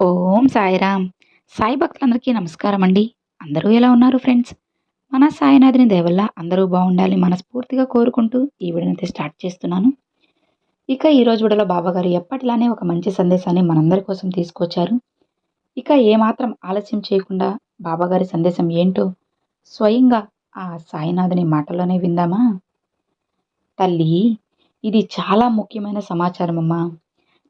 ఓం సాయిరామ్. సాయి భక్తులందరికీ నమస్కారం అండి. అందరూ ఎలా ఉన్నారు ఫ్రెండ్స్? మన సాయినాథుని దయవల్ల అందరూ బాగుండాలి మనస్ఫూర్తిగా కోరుకుంటూ ఈ వీడియోనైతే స్టార్ట్ చేస్తున్నాను. ఇక ఈరోజు వీడియోలో బాబాగారు ఎప్పటిలానే ఒక మంచి సందేశాన్ని మనందరి కోసం తీసుకొచ్చారు. ఇక ఏమాత్రం ఆలస్యం చేయకుండా బాబాగారి సందేశం ఏంటో స్వయంగా ఆ సాయినాథుని మాటలోనే విందామా? తల్లి ఇది చాలా ముఖ్యమైన సమాచారం అమ్మా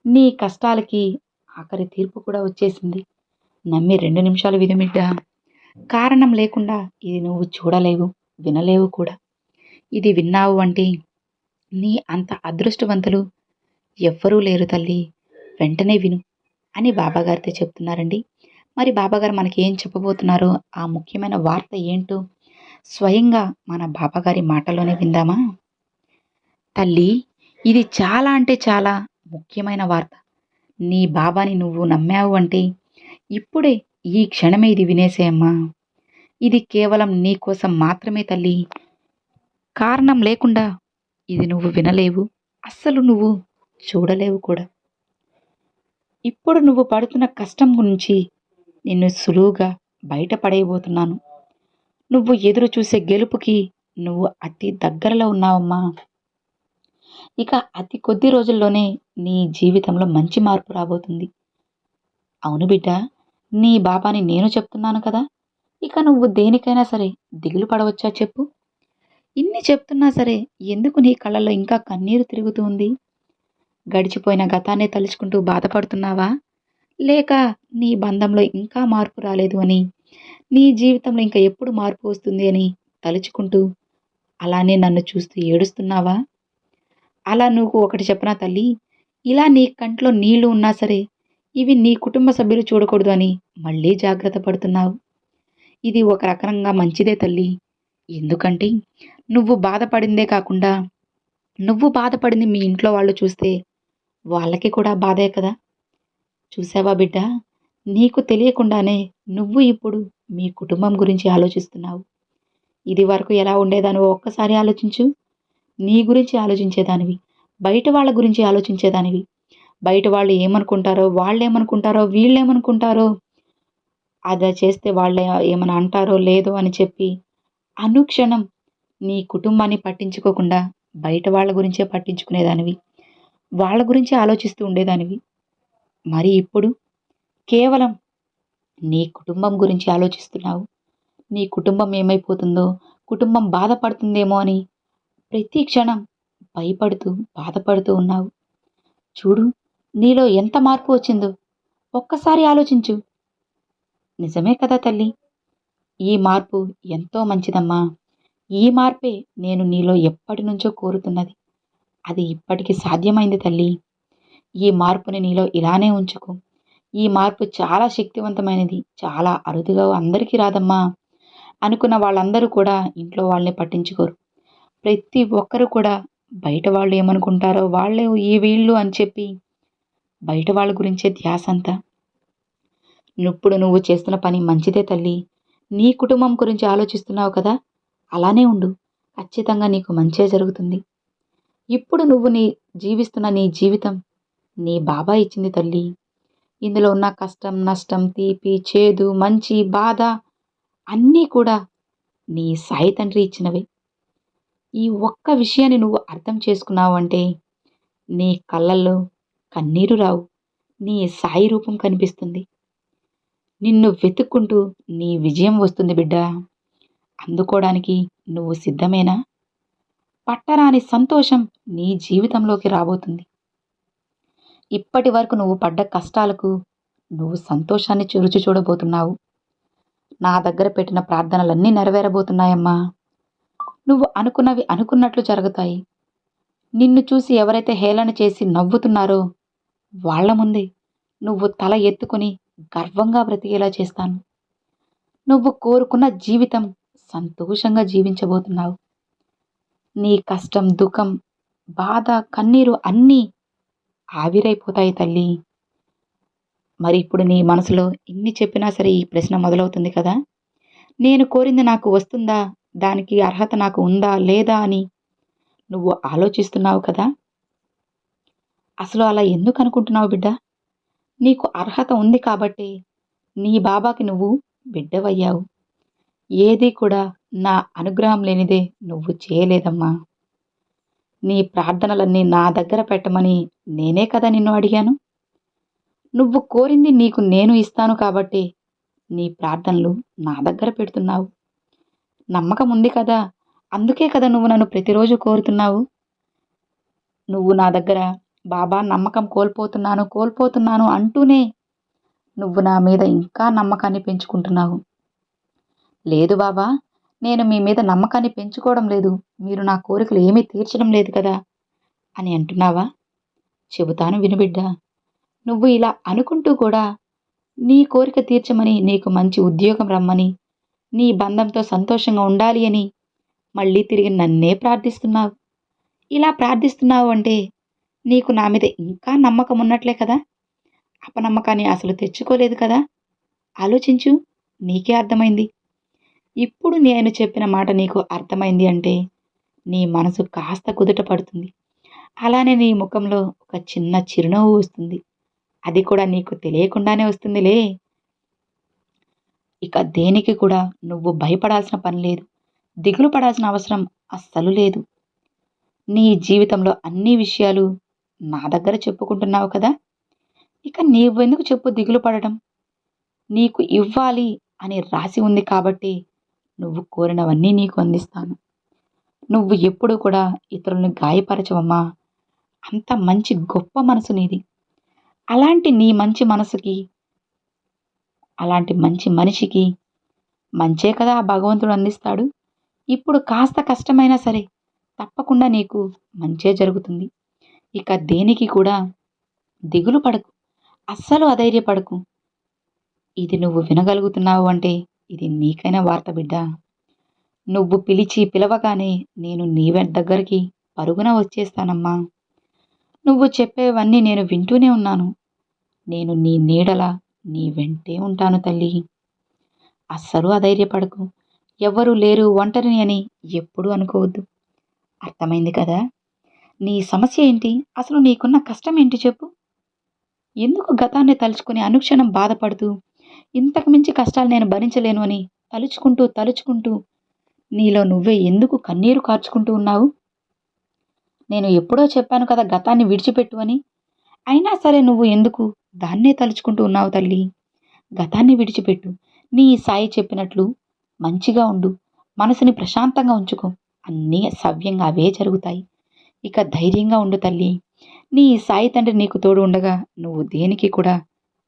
నీ కష్టాలకి ఆఖరి తీర్పు కూడా వచ్చేసింది. నమ్మి రెండు నిమిషాలు విధమిడ్డా కారణం లేకుండా ఇది నువ్వు చూడలేవు వినలేవు కూడా. ఇది విన్నావు అంటే నీ అంత అదృష్టవంతులు ఎవ్వరూ లేరు తల్లి. వెంటనే విను అని బాబాగారితో చెప్తున్నారండి. మరి బాబాగారు మనకి ఏం చెప్పబోతున్నారో ఆ ముఖ్యమైన వార్త ఏంటో స్వయంగా మన బాబాగారి మాటలోనే విందామా? తల్లి ఇది చాలా అంటే చాలా ముఖ్యమైన వార్త. నీ బాబాని నువ్వు నమ్మావు అంటే ఇప్పుడే ఈ క్షణమే ఇది వినేసేయమ్మా ఇది కేవలం నీ కోసం మాత్రమే తల్లి. కారణం లేకుండా ఇది నువ్వు వినలేవు. అస్సలు నువ్వు చూడలేవు కూడా. ఇప్పుడు నువ్వు పడుతున్న కష్టం గురించి నిన్ను సులువుగా బయటపడేయబోతున్నాను నువ్వు ఎదురు చూసే గెలుపుకి నువ్వు అతి దగ్గరలో ఉన్నావమ్మా. ఇక అతి కొద్ది రోజుల్లోనే నీ జీవితంలో మంచి మార్పు రాబోతుంది. అవును బిడ్డ నీ బాబాని నేను చెప్తున్నాను కదా. ఇక నువ్వు దేనికైనా సరే దిగులు పడవచ్చా చెప్పు. ఇన్ని చెప్తున్నా సరే ఎందుకు నీ కళ్ళల్లో ఇంకా కన్నీరు తిరుగుతుంది గడిచిపోయిన గతాన్ని తలుచుకుంటూ బాధపడుతున్నావా? లేక నీ బంధంలో ఇంకా మార్పు రాలేదు అని? నీ జీవితంలో ఇంకా ఎప్పుడు మార్పు వస్తుంది అని తలుచుకుంటూ అలానే నన్ను చూస్తూ ఏడుస్తున్నావా? అలా నువ్వు ఒకటి చెప్పనా తల్లి? ఇలా నీ కంట్లో నీళ్ళు ఉన్నా సరే ఇవి నీ కుటుంబ సభ్యులు చూడకూడదు అని మళ్ళీ జాగ్రత్త పడుతున్నావు. ఇది ఒక రకంగా మంచిదే తల్లి. ఎందుకంటే నువ్వు బాధపడిందే కాకుండా నువ్వు బాధపడింది మీ ఇంట్లో వాళ్ళు చూస్తే వాళ్ళకి కూడా బాధే కదా. చూసావా బిడ్డ? నీకు తెలియకుండానే నువ్వు ఇప్పుడు మీ కుటుంబం గురించి ఆలోచిస్తున్నావు. ఇది వరకు ఎలా ఉండేదానివో ఒక్కసారి ఆలోచించు. నీ గురించి ఆలోచించేదానివి. బయట వాళ్ళ గురించి ఆలోచించేదానివి. బయట వాళ్ళు ఏమనుకుంటారో వాళ్ళు ఏమనుకుంటారో వీళ్ళు ఏమనుకుంటారో అదా చేస్తే వాళ్ళు ఏమైనా అంటారో లేదో అని చెప్పి అనుక్షణం నీ కుటుంబాన్ని పట్టించుకోకుండా బయట వాళ్ళ గురించే పట్టించుకునేదానివి. వాళ్ళ గురించి ఆలోచిస్తూ ఉండేదానివి. మరి ఇప్పుడు కేవలం నీ కుటుంబం గురించి ఆలోచిస్తున్నావు. నీ కుటుంబం ఏమైపోతుందో కుటుంబం బాధపడుతుందేమో అని ప్రతి క్షణం భయపడుతూ బాధపడుతూ ఉన్నావు. చూడు నీలో ఎంత మార్పు వచ్చిందో. ఒక్కసారి ఆలోచించు. నిజమే కదా తల్లి? ఈ మార్పు ఎంతో మంచిదమ్మా. ఈ మార్పే నేను నీలో ఎప్పటి నుంచో కోరుతున్నది. అది ఇప్పటికి సాధ్యమైంది తల్లి. ఈ మార్పుని నీలో ఇలానే ఉంచుకో. ఈ మార్పు చాలా శక్తివంతమైనది. చాలా అరుదుగా అందరికీ రాదమ్మా. అనుకున్న వాళ్ళందరూ కూడా ఇంట్లో వాళ్ళని పట్టించుకోరు. ప్రతి ఒక్కరు కూడా బయట వాళ్ళు ఏమనుకుంటారో వాళ్ళే ఈ వీళ్ళు అని చెప్పి బయట వాళ్ళ గురించే ధ్యాస అంతా ఇప్పుడు నువ్వు చేస్తున్న పని మంచిదే తల్లి. నీ కుటుంబం గురించి ఆలోచిస్తున్నావు కదా? అలానే ఉండు. ఖచ్చితంగా నీకు మంచే జరుగుతుంది. ఇప్పుడు నువ్వు నీ జీవిస్తున్న నీ జీవితం నీ బాబా ఇచ్చింది తల్లి. ఇందులో ఉన్న కష్టం నష్టం తీపి చేదు మంచి బాధ అన్నీ కూడా నీ సాయి తండ్రి ఇచ్చినవి. ఈ ఒక్క విషయాన్ని నువ్వు అర్థం చేసుకున్నావంటే నీ కళ్ళల్లో కన్నీరు రావు నీ సాయి రూపం కనిపిస్తుంది. నిన్ను వెతుక్కుంటూ నీ విజయం వస్తుంది బిడ్డ. అందుకోవడానికి నువ్వు సిద్ధమేనా? పట్టరాని సంతోషం నీ జీవితంలోకి రాబోతుంది. ఇప్పటి వరకు నువ్వు పడ్డ కష్టాలకు నువ్వు సంతోషాన్ని రుచి చూడబోతున్నావు. నా దగ్గర పెట్టిన ప్రార్థనలన్నీ నెరవేరబోతున్నాయమ్మా. నువ్వు అనుకున్నవి అనుకున్నట్లు జరుగుతాయి. నిన్ను చూసి ఎవరైతే హేళన చేసి నవ్వుతున్నారో వాళ్ళ ముందే నువ్వు తల ఎత్తుకుని గర్వంగా బ్రతికేలా చేస్తాను. నువ్వు కోరుకున్న జీవితం సంతోషంగా జీవించబోతున్నావు. నీ కష్టం దుఃఖం బాధ కన్నీరు అన్నీ ఆవిరైపోతాయి తల్లి. మరి ఇప్పుడు నీ మనసులో ఇన్ని చెప్పినా సరే ఈ ప్రశ్న మొదలవుతుంది కదా? నేను కోరింది నాకు వస్తుందా? దానికి అర్హత నాకు ఉందా లేదా అని నువ్వు ఆలోచిస్తున్నావు కదా? అసలు అలా ఎందుకు అనుకుంటున్నావు బిడ్డ? నీకు అర్హత ఉంది కాబట్టి నీ బాబాకి నువ్వు బిడ్డవయ్యావు. ఏది కూడా నా అనుగ్రహం లేనిదే నువ్వు చేయలేదమ్మా. నీ ప్రార్థనలన్నీ నా దగ్గర పెట్టమని నేనే కదా నిన్ను అడిగాను? నువ్వు కోరింది నీకు నేను ఇస్తాను కాబట్టి నీ ప్రార్థనలు నా దగ్గర పెడుతున్నావు. నమ్మకం ఉంది కదా? అందుకే కదా నువ్వు నన్ను ప్రతిరోజు కోరుతున్నావు. నువ్వు నా దగ్గర బాబా నమ్మకం కోల్పోతున్నాను కోల్పోతున్నాను అంటూనే నువ్వు నా మీద ఇంకా నమ్మకాన్ని పెంచుకుంటున్నావు. లేదు బాబా నేను మీ మీద నమ్మకాన్ని పెంచుకోవడం లేదు. మీరు నా కోరికలు ఏమీ తీర్చడం లేదు కదా? అని అంటున్నావా? చెబుతాను వినుబిడ్డ నువ్వు ఇలా అనుకుంటూ కూడా నీ కోరిక తీర్చమని నీకు మంచి ఉద్యోగం రమ్మని నీ బంధంతో సంతోషంగా ఉండాలి అని మళ్ళీ తిరిగి నన్నే ప్రార్థిస్తున్నావు. ఇలా ప్రార్థిస్తున్నావు అంటే నీకు నా మీద ఇంకా నమ్మకం ఉన్నట్లే కదా? అపనమ్మకాన్ని అసలు తెచ్చుకోలేదు కదా? ఆలోచించు నీకే అర్థమైంది. ఇప్పుడు నేను చెప్పిన మాట నీకు అర్థమైంది అంటే నీ మనసు కాస్త కుదుట పడుతుంది. అలానే నీ ముఖంలో ఒక చిన్న చిరునవ్వు వస్తుంది. అది కూడా నీకు తెలియకుండానే వస్తుందిలే. ఇక దేనికి కూడా నువ్వు భయపడాల్సిన పని లేదు. దిగులు పడాల్సిన అవసరం అస్సలు లేదు. నీ జీవితంలో అన్ని విషయాలు నా దగ్గర చెప్పుకుంటున్నావు కదా? ఇక నీవెందుకు చెప్పు దిగులు పడడం? నీకు ఇవ్వాలి అని రాసి ఉంది కాబట్టి నువ్వు కోరినవన్నీ నీకు అందిస్తాను. నువ్వు ఎప్పుడు కూడా ఇతరులను గాయపరచవమ్మా. అంత మంచి గొప్ప మనసు నీది. అలాంటి నీ మంచి మనసుకి అలాంటి మంచి మనిషికి మంచే కదా ఆ భగవంతుడు అందిస్తాడు. ఇప్పుడు కాస్త కష్టమైనా సరే తప్పకుండా నీకు మంచే జరుగుతుంది. ఇక దేనికి కూడా దిగులు పడకు. అస్సలు అధైర్యపడకు. ఇది నువ్వు వినగలుగుతున్నావు అంటే ఇది నీకైనా వార్త బిడ్డ. నువ్వు పిలిచి పిలవగానే నేను నీ దగ్గరికి పరుగున వచ్చేస్తానమ్మా. నువ్వు చెప్పేవన్నీ నేను వింటూనే ఉన్నాను. నేను నీ నీడల నీ వెంటే ఉంటాను తల్లి. అస్సలు అధైర్యపడకు. ఎవ్వరూ లేరు ఒంటరిని అని ఎప్పుడూ అనుకోవద్దు. అర్థమైంది కదా? నీ సమస్య ఏంటి? అసలు నీకున్న కష్టం ఏంటి చెప్పు. ఎందుకు గతాన్ని తలుచుకుని అనుక్షణం బాధపడుతూ ఇంతకు మించి కష్టాలు నేను భరించలేను అని తలుచుకుంటూ తలుచుకుంటూ నీలో నువ్వే ఎందుకు కన్నీరు కార్చుకుంటూ ఉన్నావు? నేను ఎప్పుడో చెప్పాను కదా గతాన్ని విడిచిపెట్టు అని. అయినా సరే నువ్వు ఎందుకు దాన్నే తలుచుకుంటూ ఉన్నావు తల్లి. గతాన్ని విడిచిపెట్టు. నీ సాయి చెప్పినట్లు మంచిగా ఉండు. మనసుని ప్రశాంతంగా ఉంచుకో. అన్నీ సవ్యంగా అవే జరుగుతాయి. ఇక ధైర్యంగా ఉండు తల్లి. నీ సాయి తండ్రి నీకు తోడు ఉండగా నువ్వు దేనికి కూడా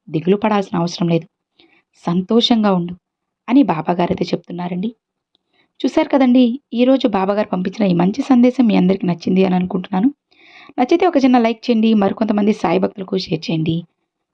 దిగులు పడాల్సిన అవసరం లేదు. సంతోషంగా ఉండు అని బాబాగారైతే చెప్తున్నారండి. చూశారు కదండి ఈరోజు బాబాగారు పంపించిన ఈ మంచి సందేశం మీ అందరికీ నచ్చింది అని అనుకుంటున్నాను. నచ్చితే ఒక చిన్న లైక్ చేయండి మరికొంతమంది సాయి భక్తులకు షేర్ చేయండి.